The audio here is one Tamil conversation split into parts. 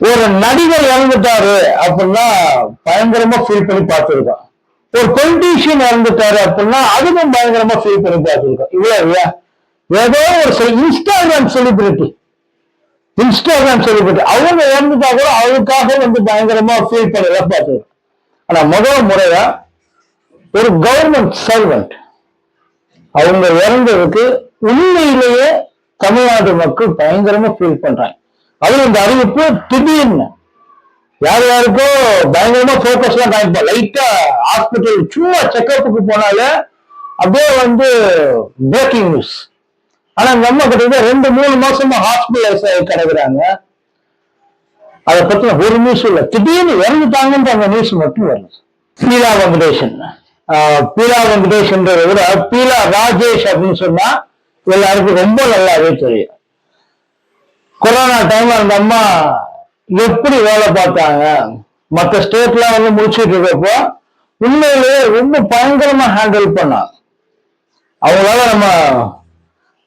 ஒரு நடிகர் இறந்துட்டாரு அப்படின்னா பயங்கரமா ஃபீல் பண்ணி பார்த்துருக்கோம் ஒரு பொலிட்டீஷியன் இறந்துட்டாரு அப்படின்னா அதுவும் பயங்கரமா ஃபீல் பண்ணி பார்த்துருக்கோம் இல்லையா இல்லையா ஏதோ ஒரு இன்ஸ்டாகிராம் செலிபிரிட்டி இன்ஸ்டாகிராம் செலிபிரிட்டி அவங்க இறந்துட்டா கூட அவருக்காக வந்து பயங்கரமா ஃபீல் பண்ணல பார்த்துருக்கோம் ஆனா முதல் முறையா ஒரு கவர்மெண்ட் சர்வெண்ட் அவங்க இறந்ததுக்கு உண்மையிலேயே தமிழ்நாடு மக்கள் பயங்கரமா ஃபீல் பண்றாங்க. அதுல இந்த அறிவிப்பு திடீர்னு. யார் யாருக்கோ பயங்கரமா போக்கஸ் எல்லாம் காமிப்பா லைட்டா ஹாஸ்பிட்டல் சும்மா செக்கப்புக்கு போனாலே அப்படியே வந்து பிரேக்கிங் நியூஸ் ஆனா நம்ம கிட்ட ரெண்டு மூணு மாசமா ஹாஸ்பிட்டலைஸ் ஆகி கிடக்குறாங்க. அதை பத்தின ஒரு நியூஸ் இல்ல. திடீர்னு இறந்துட்டாங்கன்ற அந்த நியூஸ் மட்டும் வரல. பீலா வெங்கடேஷன். பீலா வெங்கடேஷ்ன்றதை விட பீலா ராஜேஷ் அப்படின்னு சொன்னா எல்லாருக்கும் ரொம்ப நல்லாவே தெரியும். கொரோனா டைம்ல அந்த அம்மா எப்படி வேலை பார்த்தாங்க? மற்ற ஸ்டேட்லாம் வந்து முடிச்சுட்டு இருக்கப்போ உண்மையிலேயே ரொம்ப பயங்கரமா ஹேண்டில் பண்ணாங்க அவங்களால நம்ம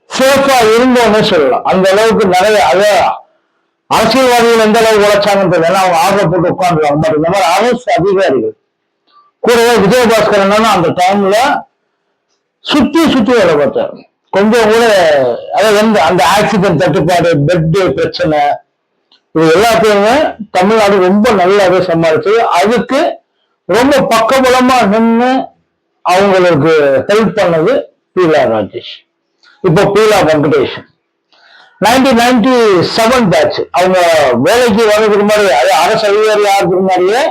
சேஃபா இருந்தோம்னு சொல்லலாம். அந்த அளவுக்கு நிறைய அத அரசியல்வாதிகள் எந்த அளவுக்கு உழைச்சாங்கன்னு தெரியல அவங்க ஆர்டர் போட்டு உட்காந்துருவாங்க பட் இந்த மாதிரி அரசு அதிகாரிகள் கூடவே விஜயபாஸ்கர் என்னன்னா அந்த டைம்ல சுத்தி சுத்தி வேலை பார்த்தாரு. கொஞ்சம் கூட அதாவது வந்து அந்த ஆக்சிஜன் தட்டுப்பாடு பெட் பிரச்சனை இது எல்லாத்தையுமே தமிழ்நாடு ரொம்ப நல்லாவே சமாளிச்சு அதுக்கு ரொம்ப பக்கபலமா நின்று அவங்களுக்கு ஹெல்ப் பண்ணது பீலா ராஜேஷ் இப்போ Beela Venkatesan nineteen ninety seven batch அவங்க வேலைக்கு வர்றதுக்கு முன்னாடி அரசு அதிகாரி ஆகிறதுக்கு முன்னாடியே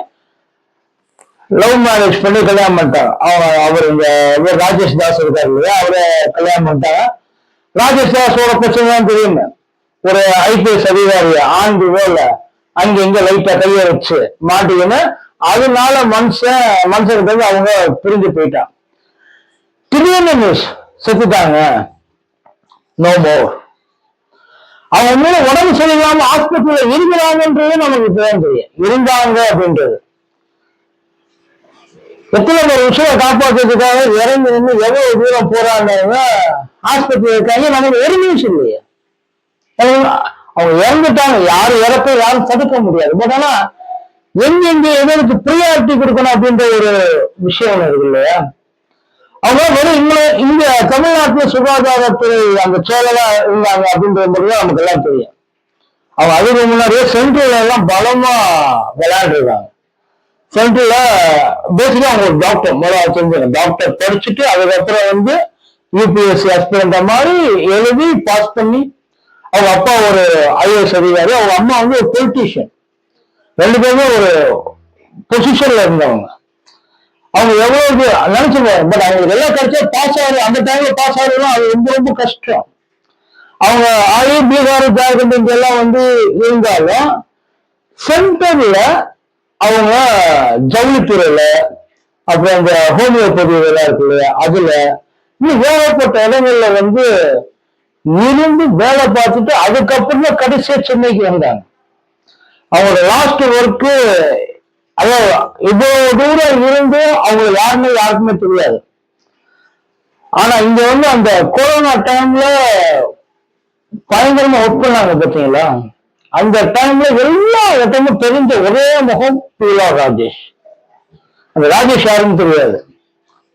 லவ் மேரேஜ் பண்ணி கல்யாணம் பண்ணிட்டாங்க. அவங்க அவர் இந்த இவர் ராஜேஷ் தாஸ் இருக்காரு இல்லையா? அவரை கல்யாணம் பண்ணிட்டாங்க. ராஜேஷ் தாஸோட பிரச்சனை தான் தெரியும். ஒரு ஐபிஎஸ் அதிகாரி ஆண்டு வேலை அங்க இங்க லைட்டா கைய வச்சு மாட்டிக்கின்னு அதனால மனுஷன் மனுஷனுக்கு வந்து அவங்க பிரிஞ்சு போயிட்டான். திடீர்னு நியூஸ் செத்துட்டாங்க. நோ மோர் அவங்க மேல உடம்பு சரியில்லாம ஹாஸ்பிட்டல்ல இருக்கிறாங்கன்றது நமக்கு இப்பதான் தெரியும். இருந்தாங்க அப்படின்றது. எத்தனை ஒரு காப்பாற்றுறதுக்காக இறங்கி நின்று எவ்வளவு தூரம் போறாங்க ஆஸ்பத்திரி இருக்காங்க. நமக்கு ஒரு நிமிஷம் இல்லையே அவங்க இறந்துட்டாங்க. யாரு இறப்ப யாரும் தடுக்க முடியாது. பட் ஆனா எங்க எங்க எதற்கு ப்ரியாரிட்டி கொடுக்கணும் அப்படின்ற ஒரு விஷயம் ஒண்ணு இருக்கு இல்லையா? அவங்க வெறும் இங்க இங்க தமிழ்நாட்டுல சுகாதாரத்துறை அந்த செயலா இருந்தாங்க அப்படின்றது மட்டும் தான் நமக்கு எல்லாம் தெரியும். அவங்க அதுக்கு முன்னாடியே சென்ட்ரல் எல்லாம் பலமா விளையாண்டுருக்காங்க. சென்ட்ரல்ல பேசிக்கா அவங்க டாக்டர் முதல்ல தெரிஞ்சுங்க டாக்டர் படிச்சுட்டு அதுக்கப்புறம் வந்து யூபிஎஸ்சி அஸ்பிரண்ட மாதிரி எழுதி பாஸ் பண்ணி அவங்க அப்பா ஒரு ஐஏஎஸ் அதிகாரி அவங்க அம்மா வந்து ஒரு பொலிட்டீஷியன் ரெண்டு பேருமே ஒரு பொசிஷன்ல இருந்தவங்க. அவங்க எவ்வளவு நினைச்சிருவாங்க பட் அவங்களுக்கு எல்லாம் கிடைச்சா பாஸ் ஆகுது அந்த டைம்ல பாஸ் ஆகுதுன்னா அது ரொம்ப ரொம்ப கஷ்டம். அவங்க ஆயு பீகார் ஜார்க்கண்ட் இங்கெல்லாம் வந்து இருந்தாலும் சென்டர்ல அவங்க ஜவுளித்துறையில அப்புறம் இந்த ஹோமியோபதி இதெல்லாம் இருக்கு இல்லையா அதுல இன்னும் ஏகப்பட்ட இடங்கள்ல வந்து இருந்து வேலை பார்த்துட்டு அதுக்கப்புறம் கடைசியா சென்னைக்கு வந்தாங்க. அவங்களோட லாஸ்ட் ஒர்க்கு அதாவது இவ்வளவு தூரம் இருந்து அவங்க யாருமே யாருக்குமே தெரியாது. ஆனா இங்க வந்து அந்த கொரோனா டைம்ல பயங்கரமா ஒர்க் பண்ணாங்க பார்த்தீங்களா? அந்த டைம்ல எல்லா இடமும் தெரிஞ்ச ஒரே முகம் பீலா ராஜேஷ். அந்த ராஜேஷ் யாருன்னு தெரியாது.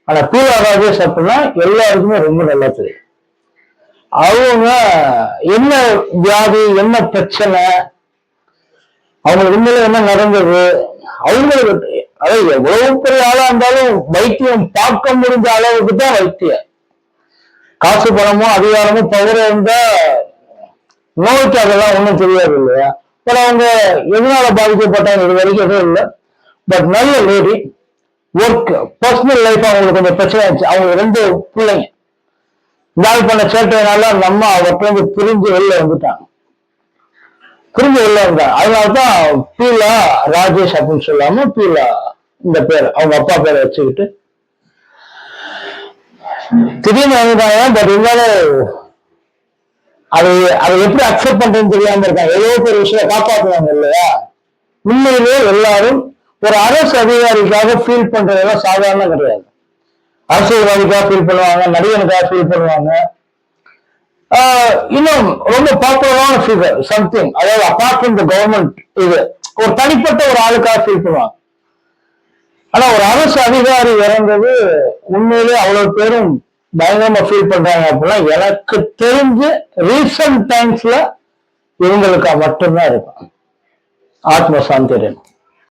ஆனா பீலா ராஜேஷ் அப்படின்னா எல்லாருக்குமே ரொம்ப நல்லா தெரியும். அவங்க என்ன வியாதி என்ன பிரச்சனை அவங்களுக்கு உண்மையில என்ன நடந்தது அவங்களுக்கு அதாவது எவ்வளவு பெரிய ஆளா இருந்தாலும் வைத்தியம் பார்க்க முடிஞ்ச அளவுக்கு தான் வைத்தியம். காசு பணமோ அதிகாரமோ பவரோ இருந்தா நோய்க்கு அதெல்லாம் ஒன்றும் தெரியாது இல்லையா பட் அவங்க எதனால பாதிக்கப்பட்டாங்க இது வரைக்கும் எதுவும் இல்லை. பட் நல்ல லேடி ஒர்க் பர்சனல் லைஃப் அவங்களுக்கு கொஞ்சம் பிரச்சனை ஆச்சு. அவங்க ரெண்டு பிள்ளைங்க. இந்த பண்ண சேட்டையினால அந்த அம்மா அவர்கிட்ட பிரிஞ்சு வெளில வந்துட்டாங்க. பிரிஞ்சு வெளில வந்தாங்க. அதனாலதான் பீலா ராஜேஷ் அப்படின்னு சொல்லாம பீலா இந்த பேர் அவங்க அப்பா பேரை வச்சுக்கிட்டு. திடீர்னு வந்துட்டாங்க பட் இருந்தாலும் அது அதை எப்படி அக்செப்ட் பண்றதுன்னு தெரியாம இருக்காங்க. ஏதோ ஒரு விஷயம் காப்பாத்துவாங்க இல்லையா? உண்மையிலேயே எல்லாரும் ஒரு அரசு அதிகாரிக்காக ஃபீல் பண்றதெல்லாம் சாதாரணம் கிடையாது. அரசியல்வாதிக்காக ஃபீல் பண்ணுவாங்க நடிகனுக்காக ஃபீல் பண்ணுவாங்க. இன்னும் ரொம்ப பாப்புலரான ஃபிகர் சம்திங் அதாவது அப்பார்ட் ஃப்ரம் த கவர்மெண்ட் இது ஒரு தனிப்பட்ட ஒரு ஆளுக்காக ஃபீல் பண்ணுவாங்க. ஆனா ஒரு அரசு அதிகாரி இறந்தது உண்மையிலே அவ்வளவு பேரும் பயங்கரமா ஃபீல் பண்றாங்க அப்படின்னா எனக்கு தெரிஞ்சு ரீசன்ட் டைம்ஸ்ல இவங்களுக்கா மட்டும்தான் இருக்கும். ஆத்ம சாந்திரன்